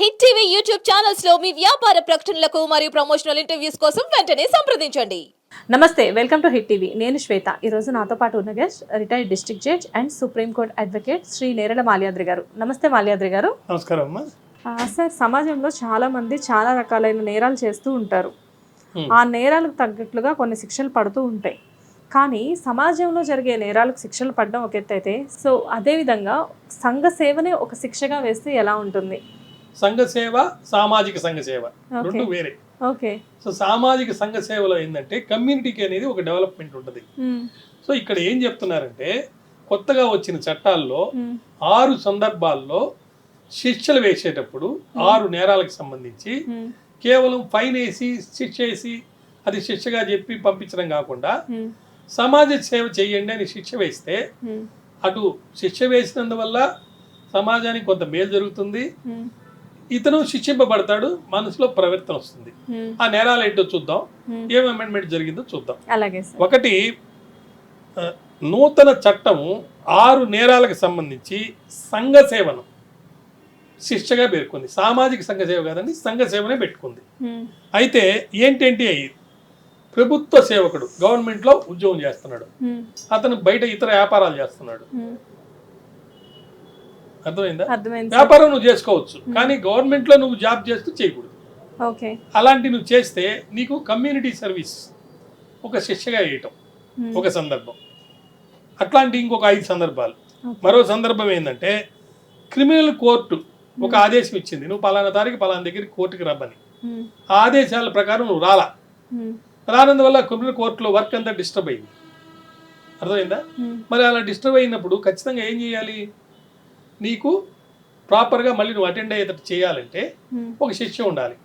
Hit TV YouTube ఛానల్స్లో మీ వ్యాపార ప్రకటనలకు మరియు ప్రమోషనల్ ఇంటర్వ్యూస్ కోసం వెంటనే సంప్రదించండి. నమస్తే వెల్కమ్ టు హిట్ టీవీ. నేను శ్వేత. ఈరోజు నాతో పాటు ఉన్న guest retired district judge and supreme court advocate Shri Nerala Malyadri garu. నమస్తే మాల్యాద్రి గారు. నమస్కారం అమ్మా. ఆ, సార్ సమాజంలో చాలా మంది చాలా రకాలైన నేరాలు చేస్తూ ఉంటారు. ఆ నేరాలకు తగ్గట్లుగా కొన్ని శిక్షలు పడుతూ ఉంటాయి. కానీ సమాజంలో జరిగే నేరాలకు శిక్షలు పడడం ఒక ఎత్తు అయితే సో అదేవిధంగా సంఘ సేవనే ఒక శిక్షగా వేస్తే ఎలా ఉంటుంది? సంఘ సేవ సామాజిక సంఘ సేవ రెండు వేరే ఓకే సో సామాజిక సంఘ సేవలో ఏంటంటే కమ్యూనిటీకి అనేది ఒక డెవలప్మెంట్ ఉంటుంది. సో ఇక్కడ ఏం చెప్తున్నారంటే కొత్తగా వచ్చిన చట్టాల్లో. ఆరు సందర్భాల్లో శిక్షలు వేసేటప్పుడు ఆరు నేరాలకు సంబంధించి. కేవలం ఫైన్ వేసి శిక్ష వేసి అది శిక్షగా చెప్పి పంపించడం కాకుండా. సమాజ సేవ చేయండి అని శిక్ష వేస్తే. అటు శిక్ష వేసినందువల్ల సమాజానికి కొంత మేలు జరుగుతుంది. ఇతను శిక్షింపబడతాడు మనసులో ప్రవర్తన వస్తుంది. ఆ నేరాలు ఏంటో చూద్దాం. ఏం అమెండ్మెంట్ జరిగిందో చూద్దాం అలాగే ఒకటి నూతన చట్టము ఆరు నేరాలకు సంబంధించి సంఘ సేవను శిక్షగా పేర్కొంది సామాజిక సంఘ సేవ కాదండి సంఘ సేవనే పెట్టుకుంది. అయితే ఏంటేంటి అయ్యి ప్రభుత్వ సేవకుడు గవర్నమెంట్లో ఉద్యోగం చేస్తున్నాడు. అతను బయట ఇతర వ్యాపారాలు చేస్తున్నాడు. అర్థమైందా. వ్యాపారం నువ్వు చేసుకోవచ్చు కానీ గవర్నమెంట్లో నువ్వు జాబ్ చేస్తూ చేయకూడదు అలాంటి నువ్వు చేస్తే నీకు కమ్యూనిటీ సర్వీస్ ఒక శిక్షగా వేయటం. ఒక సందర్భం అట్లాంటి ఇంకొక ఐదు సందర్భాలు. మరో సందర్భం ఏంటంటే క్రిమినల్ కోర్టు ఒక ఆదేశం ఇచ్చింది నువ్వు పలానా తారీఖు పలానా దగ్గరికి కోర్టుకి రమ్మని. ఆ ఆదేశాల ప్రకారం నువ్వు రాలా. రానందువల్ల క్రిమినల్ కోర్టులో వర్క్ అంతా డిస్టర్బ్ అయింది అర్థమైందా. మరి అలా డిస్టర్బ్ అయినప్పుడు ఖచ్చితంగా ఏం చేయాలి నీకు ప్రాపర్గా మళ్ళీ నువ్వు అటెండ్ అయ్యేటట్టు చేయాలంటే Hmm. ఒక శిక్ష ఉండాలి.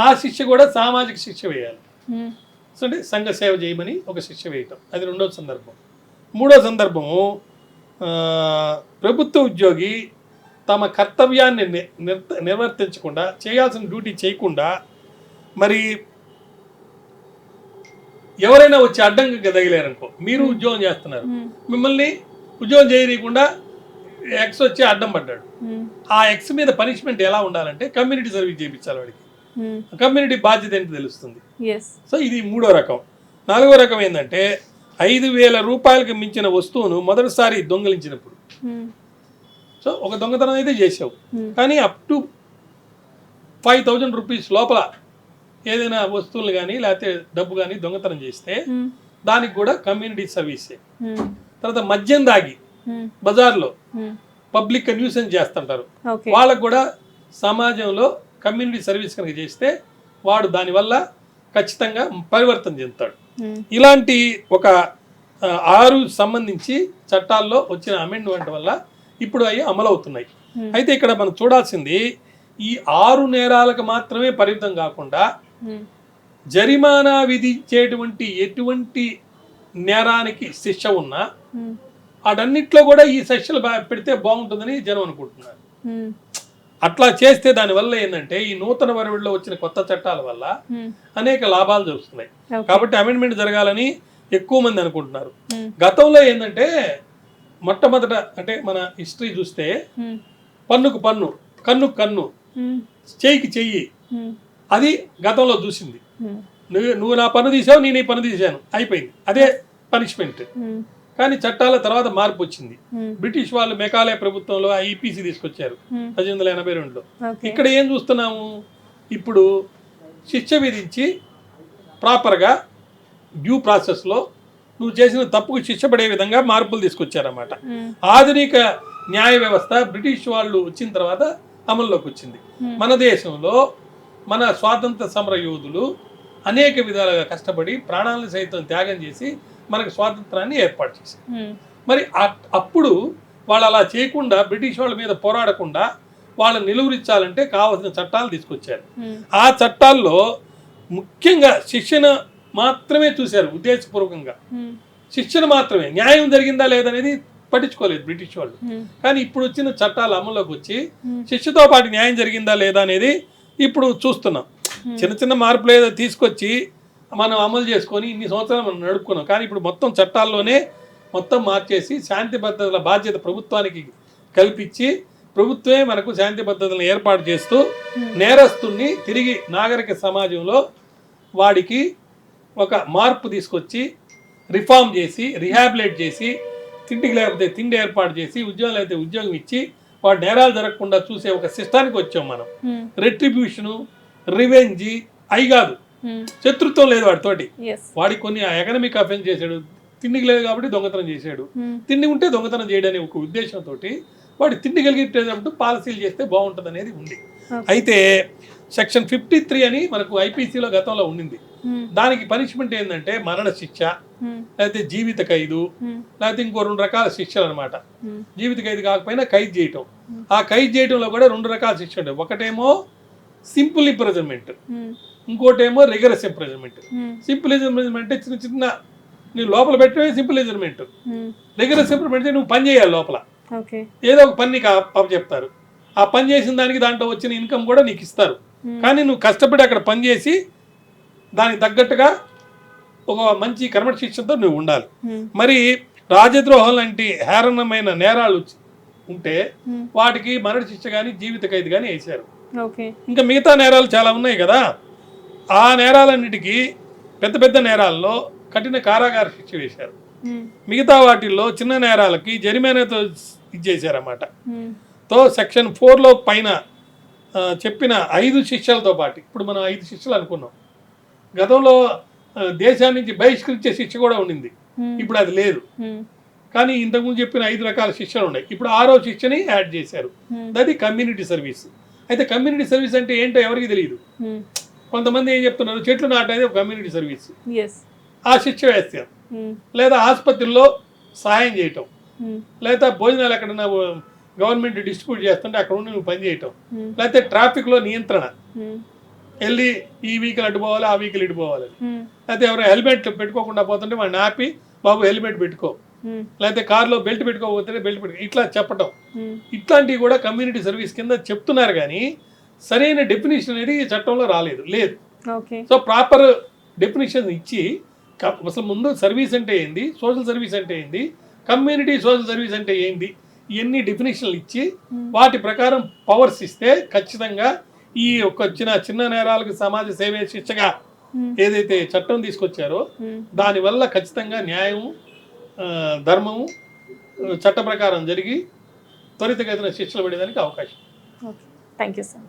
ఆ శిక్ష కూడా సామాజిక శిక్ష వేయాలి. Hmm. సో అంటే సంఘ సేవ చేయమని ఒక శిక్ష వేయటం. అది రెండో సందర్భం. మూడో సందర్భము ప్రభుత్వ ఉద్యోగి తమ కర్తవ్యాన్ని నిర్వర్తించకుండా చేయాల్సిన డ్యూటీ చేయకుండా మరి ఎవరైనా వచ్చి అడ్డంగా తగిలారనుకో మీరు ఉద్యోగం చేస్తున్నారు. Hmm. మిమ్మల్ని ఉద్యోగం చేయనీయకుండా ఎక్స్ వచ్చి అడ్డం పడ్డాడు Hmm. ఆ ఎక్స్ మీద పనిష్మెంట్ ఎలా ఉండాలంటే కమ్యూనిటీ సర్వీస్ చేయించాలి వాడికి Hmm. కమ్యూనిటీ బాధ్యత ఏంటి తెలుస్తుంది. సో ఇది మూడో రకం నాలుగో రకం ఏంటంటే ఐదు వేల రూపాయలకు మించిన వస్తువును మొదటిసారి దొంగిలించినప్పుడు Hmm. సో ఒక దొంగతనం అయితే చేసావు Hmm. కానీ up to five thousand rupees లోపల ఏదైనా వస్తువులు కానీ లేకపోతే డబ్బు కానీ దొంగతనం చేస్తే Hmm. దానికి కూడా కమ్యూనిటీ సర్వీసే Hmm. తర్వాత మద్యం దాగి Hmm. బజార్లో. పబ్లిక్ న్యూసెన్స్ చేస్తుంటారు వాళ్ళకు కూడా సమాజంలో కమ్యూనిటీ సర్వీస్ కనుక చేస్తే వాడు దానివల్ల ఖచ్చితంగా పరివర్తన చెందుతాడు. ఇలాంటి ఒక ఆరు సంబంధించి చట్టాల్లో వచ్చిన అమెండ్మెంట్ వల్ల ఇప్పుడు అవి అమలవుతున్నాయి. అయితే ఇక్కడ మనం చూడాల్సింది ఈ ఆరు నేరాలకు మాత్రమే పరిమితం కాకుండా. జరిమానా విధించేటువంటి ఎటువంటి నేరానికి శిక్ష ఉన్నా. వాటన్నిటిలో కూడా ఈ బా- పెడితే బాగుంటుందని జనం అనుకుంటున్నారు. అట్లా చేస్తే దానివల్ల ఏంటంటే ఈ నూతన వరవడిలో వచ్చిన కొత్త చట్టాల వల్ల. అనేక లాభాలు జరుగుతున్నాయి. కాబట్టి అమెండ్మెంట్ జరగాలని ఎక్కువ మంది అనుకుంటున్నారు. గతంలో ఏంటంటే మొట్టమొదట అంటే మన హిస్టరీ చూస్తే. పన్నుకు పన్ను కన్నుకు కన్ను Hmm. చెయ్యికి చెయ్యి. అది గతంలో చూసింది. నువ్వు నువ్వు నా పన్ను తీసావు నేను ఈ పన్ను తీశాను అయిపోయింది అదే పనిష్మెంట్. కానీ చట్టాల తర్వాత మార్పు వచ్చింది. బ్రిటిష్ వాళ్ళు మెకాలయ ప్రభుత్వంలో ఐపీసీ తీసుకొచ్చారు Hmm. పద్దెనిమిది వందల ఎనభై రెండులో. ఇక్కడ ఏం చూస్తున్నాము ఇప్పుడు శిక్ష విధించి ప్రాపర్గా డ్యూ ప్రాసెస్లో నువ్వు చేసిన తప్పుకు శిక్ష పడే విధంగా మార్పులు తీసుకొచ్చారన్నమాట. ఆధునిక న్యాయ వ్యవస్థ బ్రిటిష్ వాళ్ళు వచ్చిన తర్వాత అమల్లోకి వచ్చింది. మన దేశంలో మన స్వాతంత్ర సమర యోధులు అనేక విధాలుగా కష్టపడి ప్రాణాలను సైతం త్యాగం చేసి మనకు స్వాతంత్రాన్ని ఏర్పాటు చేశారు. మరి అప్పుడు వాళ్ళు అలా చేయకుండా బ్రిటిష్ వాళ్ళ మీద పోరాడకుండా వాళ్ళని నిలువరించాలంటే కావాల్సిన చట్టాలు తీసుకొచ్చారు. ఆ చట్టాల్లో ముఖ్యంగా శిక్షణ మాత్రమే చూశారు ఉద్దేశపూర్వకంగా. శిక్షణ మాత్రమే న్యాయం జరిగిందా లేదనేది పట్టించుకోలేదు బ్రిటిష్ వాళ్ళు. కానీ ఇప్పుడు వచ్చిన చట్టాలు అమల్లోకి వచ్చి. శిక్షతో పాటు న్యాయం జరిగిందా లేదా అనేది ఇప్పుడు చూస్తున్నాం చిన్న చిన్న మార్పులు ఏదో తీసుకొచ్చి మనం అమలు చేసుకొని ఇన్ని సంవత్సరాలు మనం నడుపుకున్నాం. కానీ ఇప్పుడు మొత్తం చట్టాల్లోనే మొత్తం మార్చేసి శాంతి భద్రతల బాధ్యత ప్రభుత్వానికి కల్పించి ప్రభుత్వమే మనకు శాంతి భద్రతలను ఏర్పాటు చేస్తూ నేరస్తుణ్ణి తిరిగి నాగరిక సమాజంలో వాడికి ఒక మార్పు తీసుకొచ్చి రిఫార్మ్ చేసి రిహాబిలేట్ చేసి తిండికి లేకపోతే తిండి ఏర్పాటు చేసి ఉద్యోగం లేకపోతే ఉద్యోగం ఇచ్చి వాడు నేరాలు జరగకుండా చూసే ఒక సిస్టానికి వచ్చాం మనం. రెట్రిబ్యూషను రివెంజి అయి కాదు. శత్రుత్వం లేదు వాడితోటి వాడికి కొన్ని ఎకనమిక్ అఫెన్స్ చేశాడు తిండికి లేదు కాబట్టి దొంగతనం చేశాడు. తిండి ఉంటే దొంగతనం చేయడానికి ఒక ఉద్దేశంతో వాడు తిండి కలిగేటప్పుడు పాలసీలు చేస్తే బాగుంటుంది అనేది ఉంది అయితే సెక్షన్ ఫిఫ్టీ త్రీ అని మనకు ఐపీసీలో గతంలో ఉండింది. దానికి పనిష్మెంట్ ఏంటంటే మరణ శిక్ష లేకపోతే జీవిత ఖైదు లేకపోతే ఇంకో రెండు రకాల శిక్షలు అనమాట జీవిత ఖైదు కాకపోయినా ఖైదు చేయటం. ఆ ఖైదు చేయటంలో కూడా రెండు రకాల శిక్ష ఉంటాయి. ఒకటేమో సింపుల్ ఇంప్రెజన్మెంట్ ఇంకోటేమో రిగరస్ ఇంప్రెజన్మెంట్ సింపుల్ ఇంప్రెజన్మెంట్ చిన్న చిన్న నీ లోపల పెట్టడమే సింపుల్ ఇంప్రెజన్మెంట్ రిగరస్ ఇంప్రెజన్మెంట్ నువ్వు పని చేయాలి లోపల. ఏదో ఒక పని నీకు అప్ప చెప్తారు. ఆ పని చేసిన దానికి దాంట్లో వచ్చిన ఇన్కమ్ కూడా నీకు ఇస్తారు. కానీ నువ్వు కష్టపడి అక్కడ పని చేసి దానికి తగ్గట్టుగా ఒక మంచి కర్మట శిక్షతో నువ్వు ఉండాలి. మరి రాజద్రోహం లాంటి హేరణమైన నేరాలు ఉంటే వాటికి మరణ శిక్ష కానీ జీవిత ఖైదు కానీ వేశారు. ఇంకా మిగతా నేరాలు చాలా ఉన్నాయి కదా. ఆ నేరాలన్నిటికీ పెద్ద పెద్ద నేరాల్లో కఠిన కారాగార శిక్ష వేశారు. మిగతా వాటిల్లో చిన్న నేరాలకి జరిమానాతో ఇచ్చేసారన్నమాట తో సెక్షన్ ఫోర్లో పైన చెప్పిన ఐదు శిక్షలతో పాటు ఇప్పుడు మనం ఐదు శిక్షలు అనుకున్నాం. గతంలో దేశాన్ని నుంచి బహిష్కరించే శిక్ష కూడా ఉండింది. ఇప్పుడు అది లేదు. కానీ ఇంతకుముందు చెప్పిన ఐదు రకాల శిక్షలు ఉన్నాయి. ఇప్పుడు ఆరో శిక్షని యాడ్ చేశారు. అది కమ్యూనిటీ సర్వీస్. అయితే కమ్యూనిటీ సర్వీస్ అంటే ఏంటో ఎవరికి తెలియదు? కొంతమంది ఏం చెప్తున్నారు? చెట్లు నాటేది ఒక కమ్యూనిటీ సర్వీస్ ఆ శిక్ష వేస్తారు. లేదా ఆసుపత్రిలో సహాయం చేయటం. లేదా భోజనాలు ఎక్కడన్నా గవర్నమెంట్ డిస్ట్రిబ్యూట్ చేస్తుంటే అక్కడ ఉండి నువ్వు పని చేయటం. లేకపోతే ట్రాఫిక్లో నియంత్రణ. వెళ్ళి ఈ వెహికల్ అటు పోవాలి ఆ వెహికల్ ఇటు పోవాలి. లేకపోతే ఎవరు హెల్మెట్ పెట్టుకోకుండా పోతుంటే వాడిని ఆపి బాబు హెల్మెట్ పెట్టుకో. లేకపోతే కార్లో బెల్ట్ పెట్టుకోకపోతే బెల్ట్ పెట్టుకో. ఇట్లా చెప్పటం. ఇట్లాంటివి కూడా కమ్యూనిటీ సర్వీస్ కింద చెప్తున్నారు కానీ సరైన డెఫినేషన్ అనేది ఈ చట్టంలో రాలేదు లేదు. సో ప్రాపర్ డెఫినేషన్ ఇచ్చి అసలు ముందు సర్వీస్ అంటే ఏంది సోషల్ సర్వీస్ అంటే ఏంది కమ్యూనిటీ సోషల్ సర్వీస్ అంటే ఏంది ఇవన్నీ డెఫినేషన్లు ఇచ్చి వాటి ప్రకారం పవర్స్ ఇస్తే ఖచ్చితంగా ఈ ఒక చిన్న చిన్న నేరాలకు సమాజ సేవే శిక్షగా ఏదైతే చట్టం తీసుకొచ్చారో దానివల్ల ఖచ్చితంగా న్యాయము ధర్మము చట్ట ప్రకారం జరిగి త్వరితగతిన శిక్షలు పడేదానికి అవకాశం. Thank you sir